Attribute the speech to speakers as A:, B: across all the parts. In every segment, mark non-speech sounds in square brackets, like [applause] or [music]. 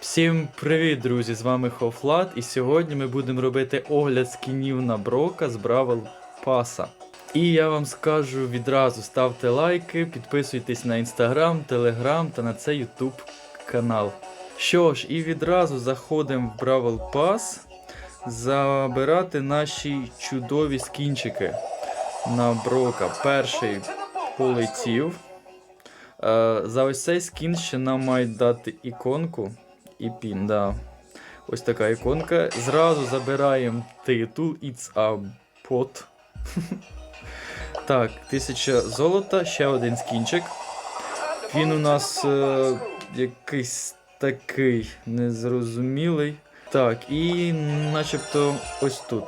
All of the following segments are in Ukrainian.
A: Всім привіт, друзі! З вами Хофлат, і сьогодні ми будемо робити огляд скінів на Брока з Бравл Паса. І я вам скажу відразу: ставте лайки, підписуйтесь на інстаграм, телеграм та на цей ютуб канал. Що ж, і відразу заходимо в Бравл Пас забирати наші чудові скінчики на Брока. Перший полетів. Е, За ось цей скін ще нам мають дати іконку і пін, да. Ось така іконка. Зразу забираємо титул It's a bot. [laughs] так, 1000 золота, ще один скінчик. Він у нас е, якийсь такий незрозумілий. Так, і начебто ось тут.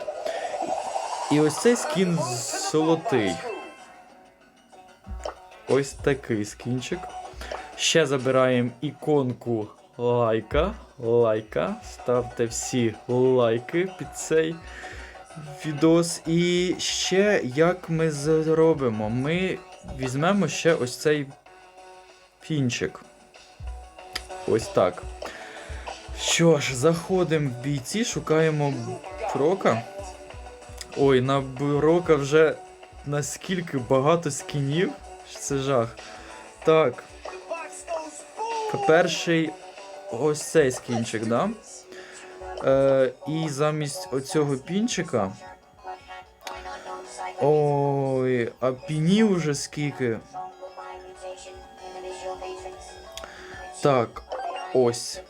A: І ось цей скін золотий. Ось такий скінчик. Ще забираємо іконку лайка. Лайка. Ставте всі лайки під цей відос. І ще як ми зробимо? Ми візьмемо ще ось цей фінчик. Ось так. Що ж, заходимо в бійці, шукаємо Брока. Ой, на Брока вже наскільки багато скінів. Це жах. Так. Перший ось цей скінчик, да? Е, і замість оцього пінчика. Ой, а пінів уже скільки. Так, ось.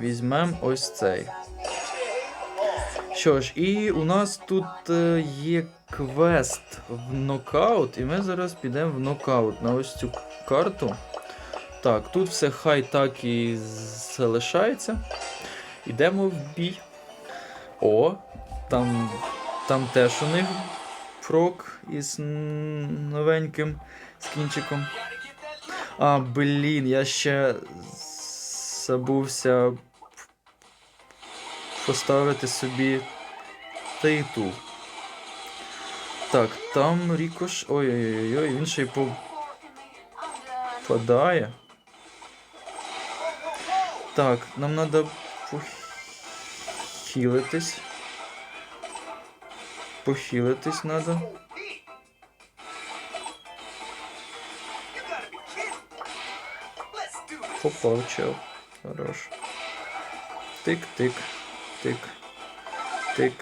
A: Візьмемо ось цей. Що ж, і у нас тут е, є квест в нокаут, і ми зараз підемо в нокаут на ось цю карту. Так, тут все хай так і залишається. Йдемо в бій. О, там, там теж у них прок із новеньким скінчиком. А, блін, я ще забувся поставити собі титул. Так, там Рікош. Ой-ой-ой, він ще й попадає. Так, нам треба похилитись. Похилитись треба. Попав чел. Хорош. Тик-тик. Тик. Тик.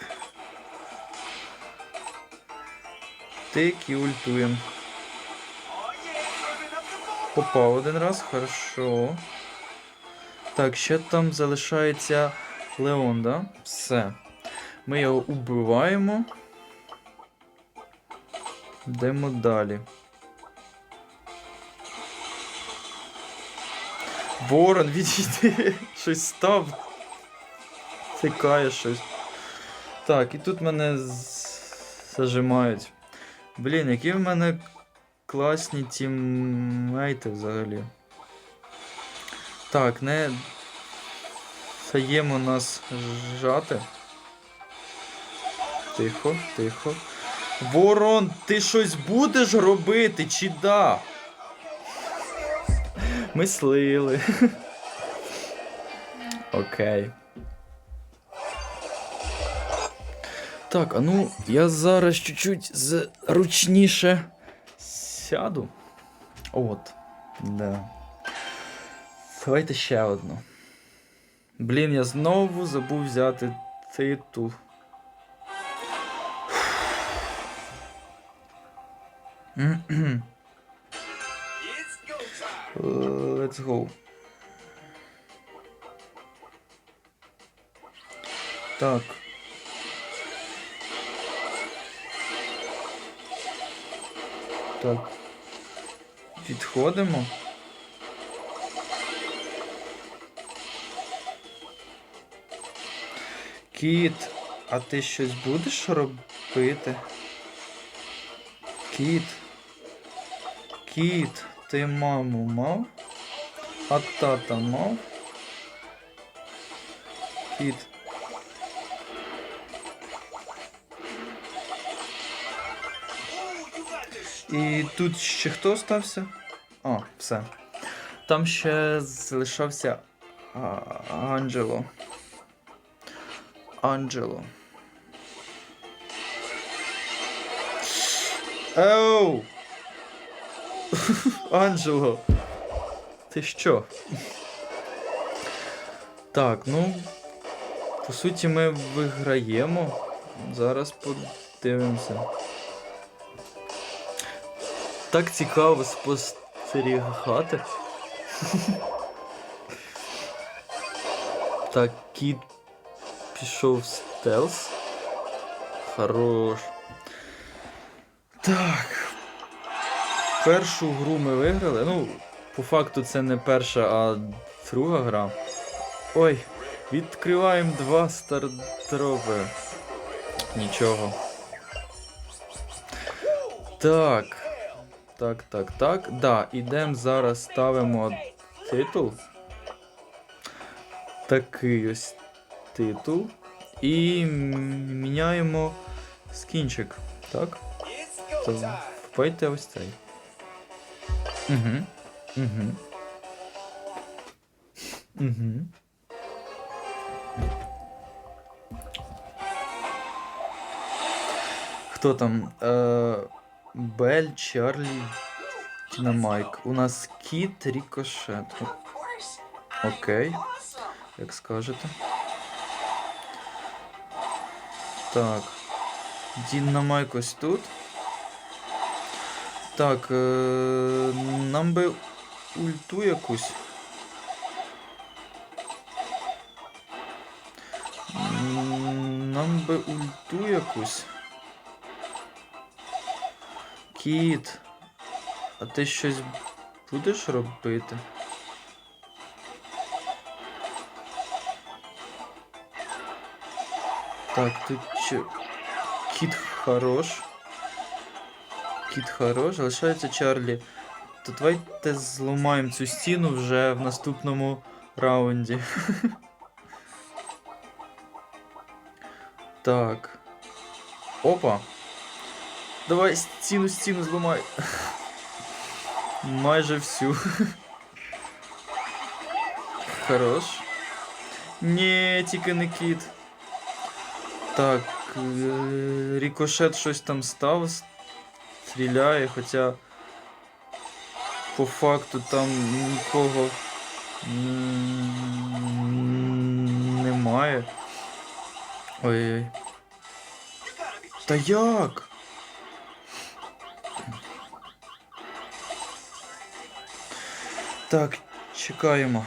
A: Тик і ультуємо. Попав один раз, хорошо. Так, ще там залишається Леон, да? Все. Ми його убиваємо. Йдемо далі. Ворон, [laughs] відійди. Щось став. Тикає щось. Так, і тут мене зажимають. Блін, які в мене класні тіммейти взагалі. Так, не даємо нас жати. Тихо, тихо. Ворон, ти щось будеш робити, чи да? Мислили. Окей. Так, а ну, я зараз чуть-чуть зручніше сяду. От. Да. Давайте ще одну. Блін, я знову забув взяти титул. Let's go. Так. Так. Відходимо. Кіт, а ти щось будеш робити? Кіт. Кіт, ти маму мав? А тата мав? Кіт. І тут ще хто остався? А, все. Там ще залишався А, Анджело. Анджело. Оу! [laughs] Анджело! Ти що? Так, ну. По суті, ми виграємо. Зараз подивимося. Так цікаво спостерігати. [laughs] Так, кіт пішов стелс. Хорош. Так. Першу гру ми виграли. Ну, по факту це не перша, а друга гра. Ой, відкриваємо два стартропи. Нічого. Так. Так, так, так. Да, ідемо зараз ставимо титул. Такий ось титул. І міняємо скінчик. Так? Впайте ось цей. Угу. Угу. Угу. Хто там? Е, Бель, Чарлі, Тіна Майк. У нас кіт, рікошет. Окей, як скажете. Так. Дінна Майк ось тут. Так, е, нам би ульту якусь. Нам би ульту якусь. Кіт. А ти щось будеш робити? Так, тут че... Кіт хорош. Кіт хорош, залишається Чарлі. То давайте зламаємо цю стіну вже в наступному раунді. [laughs] Так. Опа. Давай стіну, стіну зламай. [laughs] Майже всю. [laughs] Хорош. Ні, тільки не кіт. Так, е, рікошет щось там став, стріляє, хоча по факту там нікого немає. Ой-ой. Та як? Так, чекаємо.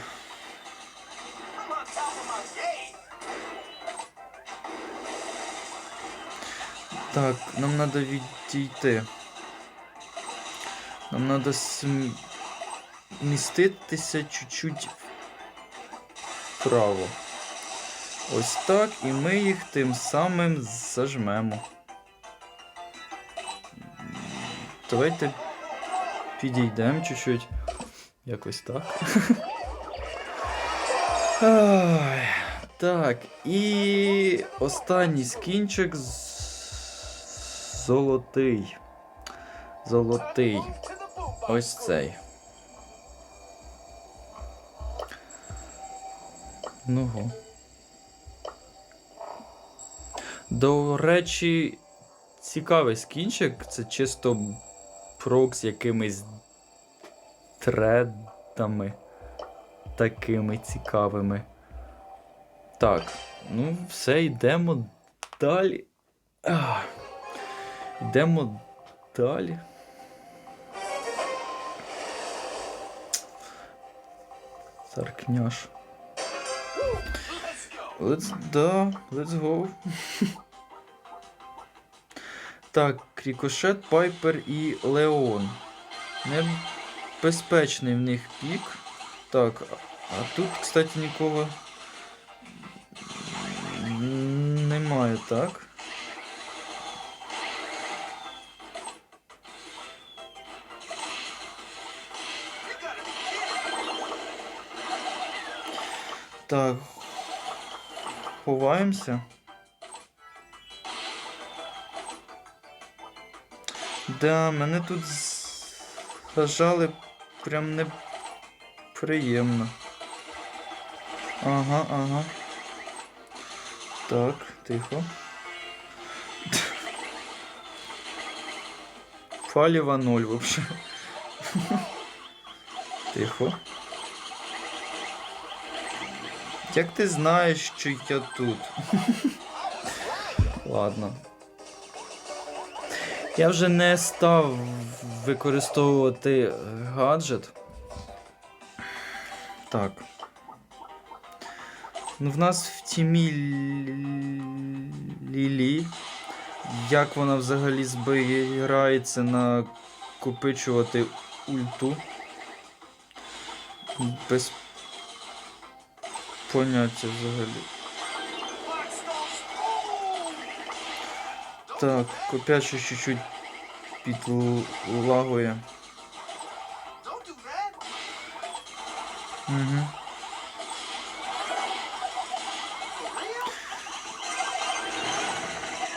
A: Так, нам надо відійти. Нам надо сміститися чуть-чуть вправо. Ось так, і ми їх тим самим зажмемо. Давайте підійдемо чуть-чуть. Якось так. [laughs] Так, і останній скінчик з- золотий. Золотий. Ось цей. Ну. го. До речі, цікавий скінчик. Це чисто прок з якимись тредами такими цікавими. Так, ну все, йдемо далі. А, йдемо далі. Царкняш. Let's, да, let's go. так, Крікошет, Пайпер і Леон. Небезпечний в них пік. Так, а тут, кстати, нікого немає, так? Так. Ховаємося. Да, мене тут зажали прям неприємно. Ага, ага. Так, тихо. Паліва ноль вообще. [laughs] Тихо. Як ти знаєш, що я тут? Ладно. Я вже не став використовувати гаджет. Так. Ну, в нас в тімі Лілі. Як вона взагалі збирається накопичувати ульту? Без поняття взагалі. Так, копяче чуть-чуть підлагує.
B: Don't do that.
A: Угу.
B: For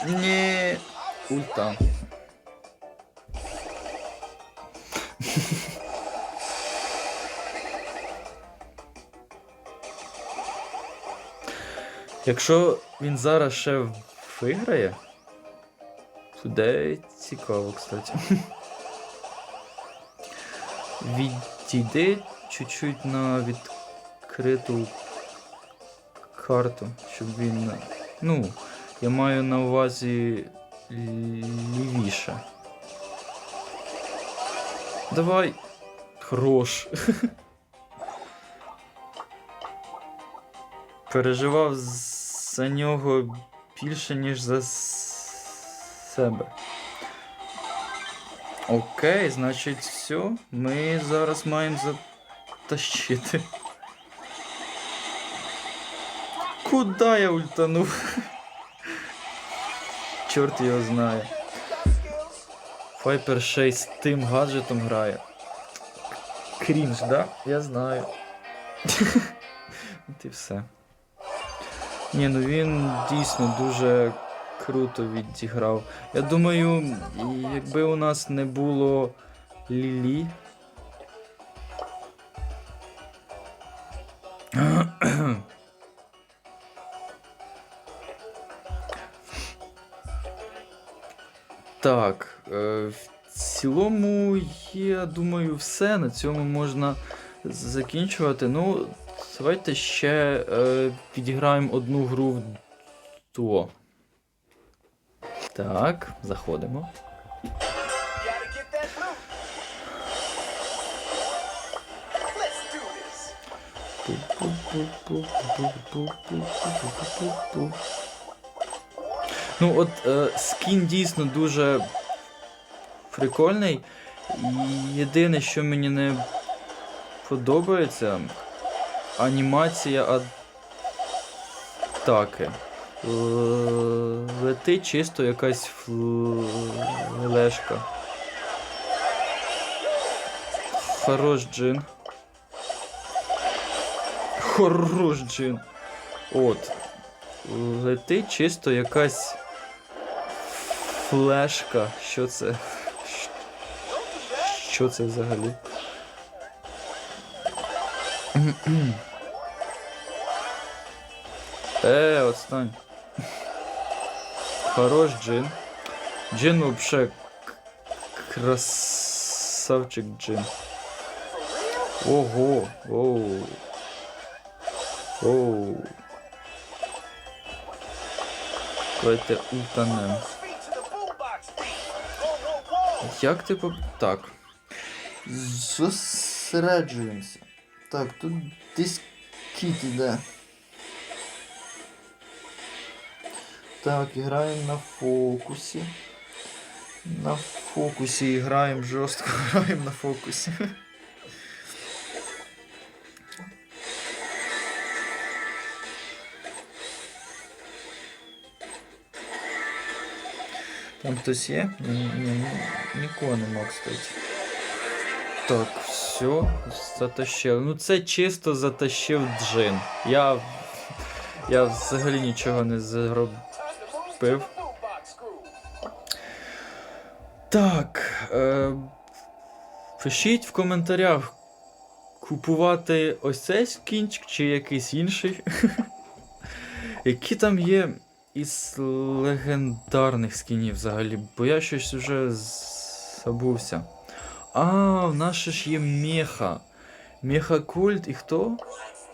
B: real?
A: Ні. Ульта. Якщо він зараз ще виграє, буде цікаво, кстати. [laughs] Відійди чуть-чуть на відкриту карту, щоб він. Ну, я маю на увазі лівіше. Давай. Хорош. [laughs] Переживав за нього більше, ніж за себе. Окей, значить, все. Ми зараз маємо затащити. Куда я ультанув? [laughs] Чорт його знає. Viper 6 з тим гаджетом грає. Крінж, да? Я знаю. [laughs] От і все. Ні, ну він дійсно дуже круто відіграв. Я думаю, якби у нас не було Лілі. Так, е, в цілому, я думаю, все. На цьому можна закінчувати. Ну, давайте ще е, підіграємо одну гру в дуо. Так, заходимо. Ну, от е, скін дійсно дуже прикольний. Єдине, що мені не подобається, анімація атаки. Е, Летить чисто якась флешка. Хорош джин. Хорош джин. От. Летить чисто якась флешка. Що це? Що це взагалі? Е, отстань. Хорош джин. Джин вообще красавчик джин. Ого, оу. Оу. Давайте
B: whoa.
A: Як ти по. Так. Зосереджуємося. Так, тут десь кіт іде. Так, граємо на фокусі. На фокусі граємо жорстко, [laughs] граємо на фокусі. Там хтось є? Ні, ні, ні, нікого нема, кстати. Так, все, затащив. Ну це чисто затащив джин. Я. Я взагалі нічого не зробив. Так. Е, пишіть в коментарях, купувати ось цей скінчик чи якийсь інший. [laughs] Які там є із легендарних скінів взагалі, бо я щось вже забувся. А, в нас ж є меха. Меха Культ і хто?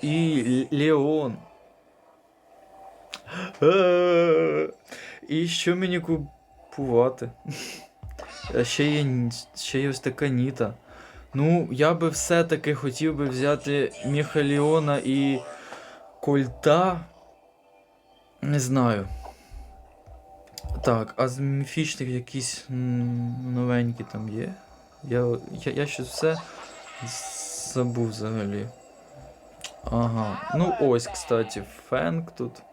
A: І Леон. І що мені купувати? Ще є, ще є ось така Ніта. Ну, я би все-таки хотів би взяти Меха Леона і Кольта. Не знаю. Так, а з міфічних якісь новенькі там є. Я, я, я щось все забув взагалі. Ага. Ну ось, кстати, Фенк тут.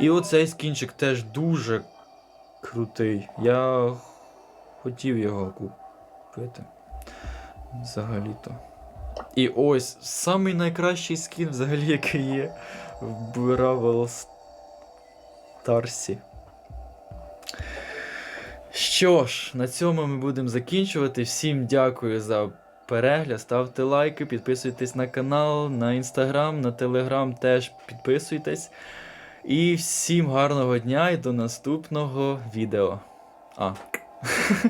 A: І оцей скінчик теж дуже крутий. Я хотів його купити. Взагалі-то. І ось самий найкращий скін, взагалі, який є в Бравл Старсі. Що ж, на цьому ми будемо закінчувати. Всім дякую за перегляд. Ставте лайки, підписуйтесь на канал, на інстаграм, на телеграм теж підписуйтесь. І всім гарного дня і до наступного відео. А. [laughs]